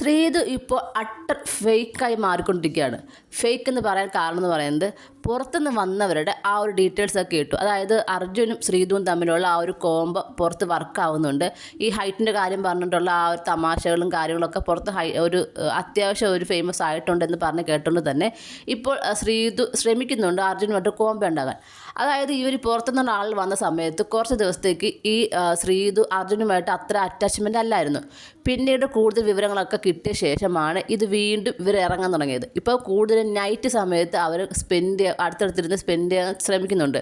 ശ്രീതു ഇപ്പോൾ അട്ടർ ഫേക്കായി മാറിക്കൊണ്ടിരിക്കുകയാണ്. ഫേക്ക് എന്ന് പറയാൻ കാരണം എന്ന് പറയുന്നത് പുറത്തുനിന്ന് വന്നവരുടെ ആ ഒരു ഡീറ്റെയിൽസ് ഒക്കെ കിട്ടും അതായത് അർജുനും ശ്രീതുവും തമ്മിലുള്ള ആ ഒരു കോംബോ പുറത്ത് വർക്കാവുന്നുണ്ട് ഈ ഹൈറ്റിന്റെ കാര്യം പറഞ്ഞിട്ടുള്ള ആ ഒരു തമാശകളും കാര്യങ്ങളൊക്കെ പുറത്ത് ഹൈ ഒരു അത്യാവശ്യം ഒരു ഫേമസ് ആയിട്ടുണ്ടെന്ന് പറഞ്ഞ് കേട്ടുകൊണ്ട് തന്നെ ഇപ്പോൾ ശ്രീതു ശ്രമിക്കുന്നുണ്ട് അർജുനുമായിട്ട് കോംബോ ഉണ്ടാകാൻ. അതായത് ഇവർ പുറത്തുനിന്നുള്ള ആൾ വന്ന സമയത്ത് കുറച്ച് ദിവസത്തേക്ക് ഈ ശ്രീതു അർജുനുമായിട്ട് അത്ര അറ്റാച്ച്മെന്റ് അല്ലായിരുന്നു. പിന്നീട് കൂടുതൽ വിവരങ്ങളൊക്കെ കിട്ടിയ ശേഷമാണ് ഇത് വീണ്ടും ഇവർ ഇറങ്ങാൻ തുടങ്ങിയത്. ഇപ്പോൾ കൂടുതലും നൈറ്റ് സമയത്ത് അവർ സ്പെൻഡ് അടുത്തടുത്തിരുന്ന് സ്പെൻഡ് ചെയ്യാൻ ശ്രമിക്കുന്നുണ്ട്.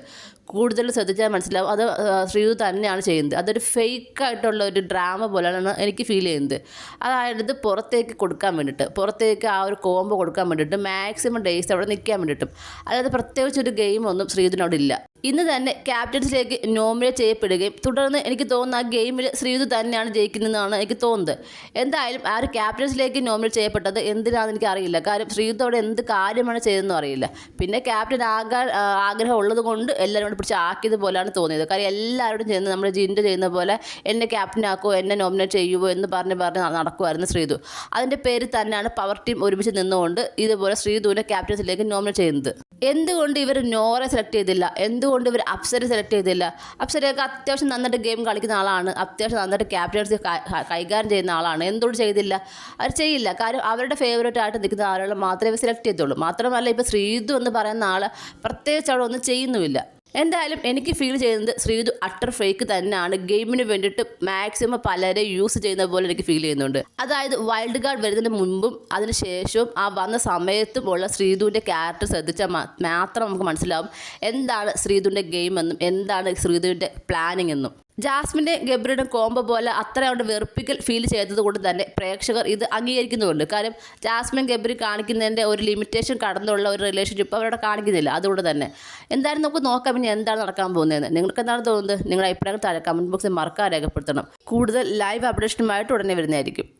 കൂടുതൽ ശ്രദ്ധിച്ചാൽ മനസ്സിലാവും. അത് ശ്രീയു തന്നെയാണ് ചെയ്യുന്നത്. അതൊരു ഫേക്ക് ആയിട്ടുള്ള ഒരു ഡ്രാമ പോലെയാണ് എനിക്ക് ഫീൽ ചെയ്യുന്നത്. അതായത് പുറത്തേക്ക് കൊടുക്കാൻ വേണ്ടിയിട്ട് പുറത്തേക്ക് ആ ഒരു കോമ്പ് കൊടുക്കാൻ വേണ്ടിയിട്ട് മാക്സിമം ഡേയ്സ് അവിടെ നിൽക്കാൻ വേണ്ടിയിട്ടും അതായത് പ്രത്യേകിച്ച് ഒരു ഗെയിമൊന്നും ശ്രീയുദിനോട് ഇല്ല. ഇന്ന് തന്നെ ക്യാപ്റ്റൻസിലേക്ക് നോമിനേറ്റ് ചെയ്യപ്പെടുകയും തുടർന്ന് എനിക്ക് തോന്നുന്നു ആ ഗെയിമിൽ ശ്രീയുദ് തന്നെയാണ് ജയിക്കുന്നതെന്നാണ് എനിക്ക് തോന്നുന്നത്. എന്തായാലും ആ ഒരു ക്യാപ്റ്റൻസിലേക്ക് നോമിനേറ്റ് ചെയ്യപ്പെട്ടത് എന്തിനാണെന്ന് എനിക്ക് അറിയില്ല കാരണം ശ്രീധു അവിടെ എന്ത് കാര്യമാണ് ചെയ്തതെന്നും അറിയില്ല. പിന്നെ ക്യാപ്റ്റൻ ആകാൻ ആഗ്രഹം ഉള്ളത് കൊണ്ട് എല്ലാവരും പിടിച്ച് ആക്കിയത് പോലെയാണ് തോന്നിയത്. കാര്യം എല്ലാവരോടും ചെയ്യുന്നത് നമ്മുടെ ജിന്റെ ചെയ്യുന്ന പോലെ എന്നെ ക്യാപ്റ്റൻ ആക്കുമോ എന്നെ നോമിനേറ്റ് ചെയ്യുമോ എന്ന് പറഞ്ഞ് പറഞ്ഞ് നടക്കുമായിരുന്നു ശ്രീധു. അതിന്റെ പേര് തന്നെയാണ് പവർ ടീം ഒരുമിച്ച് നിന്നുകൊണ്ട് ഇതുപോലെ ശ്രീധുവിനെ ക്യാപ്റ്റൻസിലേക്ക് നോമിനേറ്റ് ചെയ്യുന്നത്. എന്തുകൊണ്ട് ഇവർ നോറെ സെലക്ട് ചെയ്തില്ല? എന്തുകൊണ്ട് ഇവർ അപ്സരെ സെലക്ട് ചെയ്തില്ല? അപ്സരയൊക്കെ അത്യാവശ്യം നന്നായിട്ട് ഗെയിം കളിക്കുന്ന ആളാണ്. അത്യാവശ്യം നന്നായിട്ട് ക്യാപ്റ്റൻസി കൈകാര്യം ചെയ്യുന്ന ആളാണ്. എന്തുകൊണ്ട് ചെയ്തില്ല? അവർ ചെയ്യില്ല. കാര്യം അവരുടെ ഫേവറേറ്റ് ആയിട്ട് നിൽക്കുന്ന ആളുകൾ മാത്രമേ സെലക്ട് ചെയ്തുള്ളൂ. മാത്രമല്ല ഇപ്പോൾ ശ്രീതു എന്ന് പറയുന്ന ആൾ പ്രത്യേകിച്ച് അവിടെ ഒന്നും ചെയ്യുന്നുമില്ല. എന്തായാലും എനിക്ക് ഫീൽ ചെയ്യുന്നത് ശ്രീതു അട്ടർ ഫേക്ക് തന്നെയാണ്. ഗെയിമിന് വേണ്ടിയിട്ട് മാക്സിമം പലരെ യൂസ് ചെയ്യുന്ന പോലെ എനിക്ക് ഫീൽ ചെയ്യുന്നുണ്ട്. അതായത് വൈൽഡ് ഗാർഡ് വരുന്നതിന് മുമ്പും അതിന് ശേഷവും ആ വന്ന സമയത്തും ഉള്ള ശ്രീതുവിന്റെ ക്യാരക്ടർ ശ്രദ്ധിച്ചാൽ മാത്രം നമുക്ക് മനസ്സിലാവും. എന്താണ് ശ്രീതുവിന്റെ ഗെയിം എന്നും എന്താണ് ശ്രീതുവിന്റെ പ്ലാനിങ് എന്നും. ജാസ്മിന്റെ ഗബ്രിയുടെ കോംബോ പോലെ അത്ര അവിടെ വെറുപ്പിക്കൽ ഫീൽ ചെയ്തത് കൊണ്ട് തന്നെ പ്രേക്ഷകർ ഇത് അംഗീകരിക്കുന്നുണ്ട്. കാരണം ജാസ്മിൻ ഗബ്രി കാണിക്കുന്നതിന്റെ ഒരു ലിമിറ്റേഷൻ കടന്നുള്ള ഒരു റിലേഷൻഷിപ്പ് അവരവിടെ കാണിക്കുന്നില്ല. അതുകൊണ്ട് തന്നെ എന്തായാലും നമുക്ക് നോക്കാം ഇനി എന്താണ് നടക്കാൻ പോകുന്നതെന്ന്. നിങ്ങൾക്ക് എന്താണ് തോന്നുന്നത്? നിങ്ങളുടെ അഭിപ്രായങ്ങൾ താഴെ കമന്റ് ബോക്സിൽ മറക്കാൻ രേഖപ്പെടുത്തണം. കൂടുതൽ ലൈവ് അപ്ഡേഷനുമായിട്ട് ഉടനെ വരുന്നതായിരിക്കും.